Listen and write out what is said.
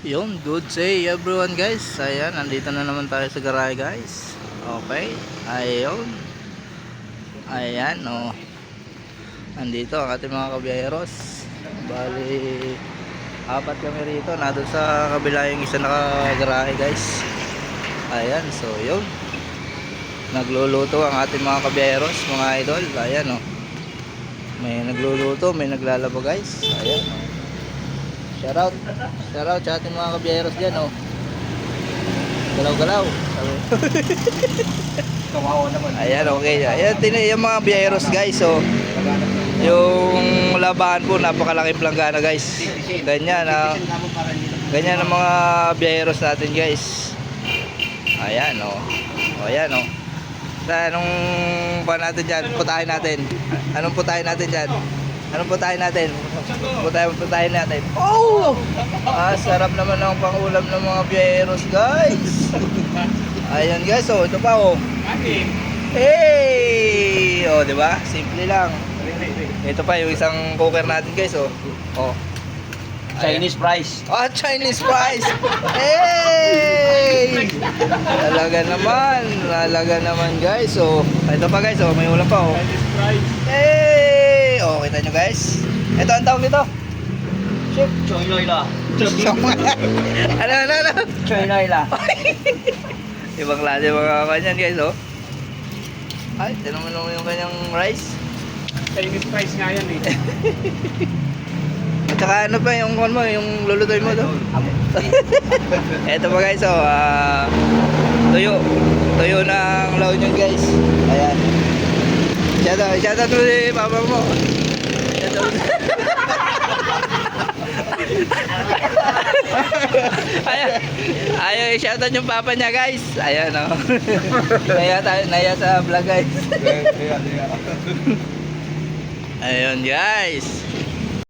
Yun, good day everyone guys. Ayan, nandito na naman tayo sa garahe guys. Okay, ayun. Ayan, oh. Nandito ang ating mga kabiyaheros. Bali, apat kami rito. Nandun sa kabila yung isa nakagarahe guys. Ayan, so yun. Nagluluto ang ating mga kabiyaheros, mga idol. Ayan, oh. May nagluluto, may naglalaba guys. Ayan, oh. Shout out. Shout out sa ating mga kabiyeros dyan, oh. Galaw-galaw. Kawawa naman. Ayan, okay. Ayan, tina yung mga biyeros, guys, oh. Yung labahan po, napakalaking planggana, guys. Ganyan, ah. Ganyan ang mga biyeros natin, guys. Ayan, oh. Ayan, oh. Sa anong pa natin dyan? Putahin natin. Anong putahin natin dyan? Anong putahin natin? Putahin, putahin natin. Oh! Ah, sarap naman ang pangulam ng mga biyeros, guys. Ayan, guys, oh. Ito pa, oh. Hey! Oh, 'di ba? Simple lang. Ito pa yung isang cooker natin, guys, oh. Oh. Chinese price. Ah, Chinese fries. Hey! Talaga naman. Talaga naman, guys. Oh, ito pa, guys, oh. May ulam pa, oh. Hey! Oh, kita nyo, guys. Ito ang tawag nito. Chip. Choy la. ano, ano, ano? Choy la. Ibang klase mga kanyan, guys, oh. Ay, tinan mo naman yung kanyang rice. Chinese price nga yan eh. At saka ano pa yung kon mo, yung lulutoy mo to. Eto pa guys, oh, ah, tuyo. Tuyo ng La Union guys. Ayan. Shout out, shout out mo si papa mo. Shout out. Ayaw i-shout out yung papa niya guys. Ayan oh. naya, tayo, naya sa vlog guys. Ayun guys.